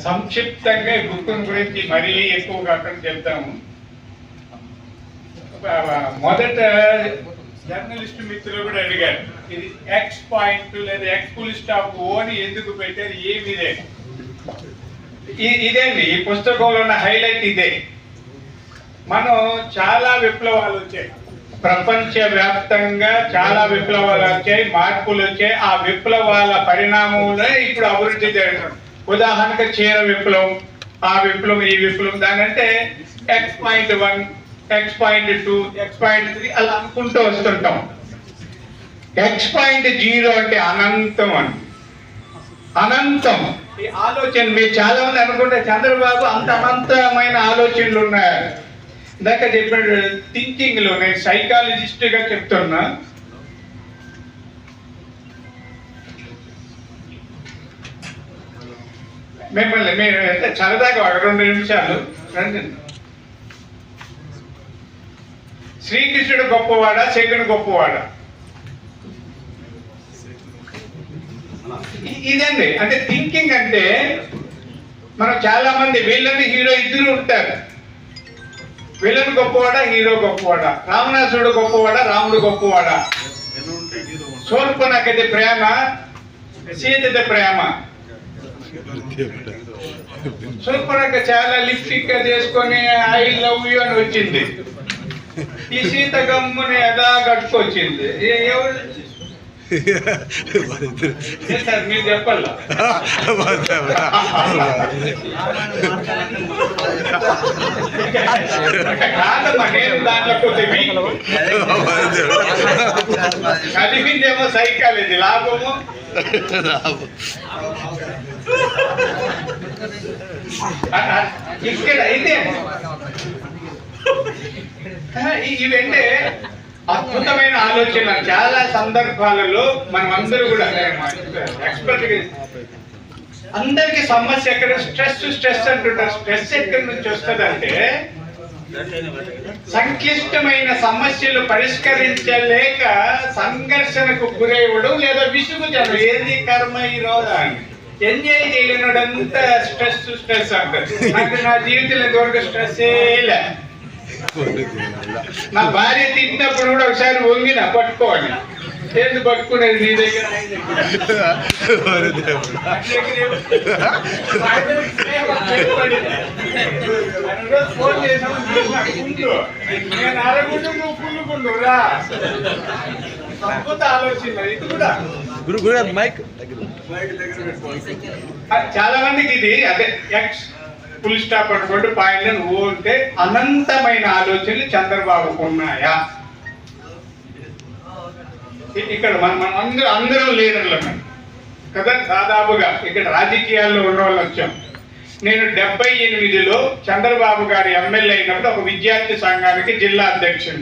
సంక్షిప్తంగా ఈ బుక్ గురించి మరీ ఎక్కువ కాకుండా చెప్తాము. మొదట జర్నలిస్ట్ మిత్రులు కూడా అడిగారు ఇది ఎక్స్ పాయింట్ లేదా ఎక్స్ ఫుల్ స్టాప్ ఓని ఎందుకు పెట్టారు ఏమి ఇదే ఇ- ఇదేండి ఈ పుస్తకంలో ఉన్న హైలైట్ ఇదే. మనం చాలా విప్లవాలు వచ్చాయి. ప్రపంచ వ్యాప్తంగా చాలా విప్లవాలు వచ్చాయి మార్పులు వచ్చాయి. ఆ విప్లవాల పరిణామంలో ఇప్పుడు అభివృద్ధి జరగడం ఉదాహరణకు చీర విప్లవం ఆ విప్లవం ఈ విప్లవం దాని అంటే x point one x point two x point three అలా అనుకుంటూ వస్తుంటాం. ఎక్స్ పాయింట్ జీరో అంటే అనంతం అని అనంతం. ఈ ఆలోచన మీరు చాలా మంది అనుకుంటే చంద్రబాబు అంత అనంతమైన ఆలోచనలు ఉన్నాయి ఇందాక చెప్పిన థింకింగ్లో నేను సైకాలజిస్ట్గా చెప్తున్నా మిమ్మల్ని మీరు ఎంత సరదాగా ఒక రెండు నిమిషాలు రండి. శ్రీకృష్ణుడు గొప్పవాడా శకుడు గొప్పవాడా? ఇదండి అంటే థింకింగ్ అంటే మనం చాలా మంది విలన్ హీరో ఇద్దరు ఉంటారు. విలన్ గొప్పవాడా హీరో గొప్పవాడా? రావణాసురుడు గొప్పవాడా రాముడు గొప్పవాడా? శూర్పణకది ప్రేమ సీతది ప్రేమ. శూర్పణక చాలా లిప్స్టిక్ చేసుకొని ఐ లవ్ యూ అని వచ్చింది. ఈ సీత గమ్ముని ఎలా కట్టుకొచ్చింది? ఎవరు? ఏ సార్ మీరు చెప్పాలా? కాదమ్మా నేను దాంట్లో కొద్ది వీక్ చదివిందేమో సైకాలజీ లాభము? ఇక్కడ అయితే ఇవంటే అద్భుతమైన ఆలోచన. చాలా సందర్భాలలో మనం అందరూ కూడా ఎక్స్పర్ట్ అందరికి సమస్య ఎక్కడ? స్ట్రెస్ స్ట్రెస్ అంటుంటారు. స్ట్రెస్ ఎక్కడి నుంచి వస్తుందంటే సంక్లిష్టమైన సమస్యలు పరిష్కరించలేక సంఘర్షణకు గురయ్యడం లేదా విసుగు జనం ఏది కర్మ ఈ రోజు? అని ಎಂಜಾಯ್ ಇಲ್ಲ ನೋಡಿ ಅಂತ ಸ್ಟ್ರೆಸ್ ಸ್ಟ್ರೆಸ್ ಆಗ್ತದೆ ನಾ ಜೀವಿತದಲ್ಲಿ ದೊಡ್ಡ ಸ್ಟ್ರೆಸ್ಸೇ ಇಲ್ಲ ನಾ ಭಾರಿ ತಿನ್ನಪ್ಪು ನೋಡ ಹುಷಾರು ಹೋಗಿನ ಪಟ್ಕೊಂಡು ಎಂದು ಪಟ್ಕೊಂಡು ಫುಲ್ ಫುಲ್ ಕೊಂಡ್ರಾ గురు గురు మైక్ చాలా మందికి ఇది అదే ఎక్స్ ఫుల్ స్టాప్ అనుకోండి పాయింట్ ఓ అంటే అనంతమైన ఆలోచనలు చంద్రబాబుకు ఉన్నాయా? ఇక్కడ మనం మనం అందరూ అందరం లీడర్లు కదా దాదాపుగా ఇక్కడ రాజకీయాల్లో ఉన్న వాళ్ళు వచ్చాం. నేను డెబ్బై ఎనిమిదిలో చంద్రబాబు గారి ఎమ్మెల్యే అయినప్పుడు ఒక విద్యార్థి సంఘానికి జిల్లా అధ్యక్షుడిని.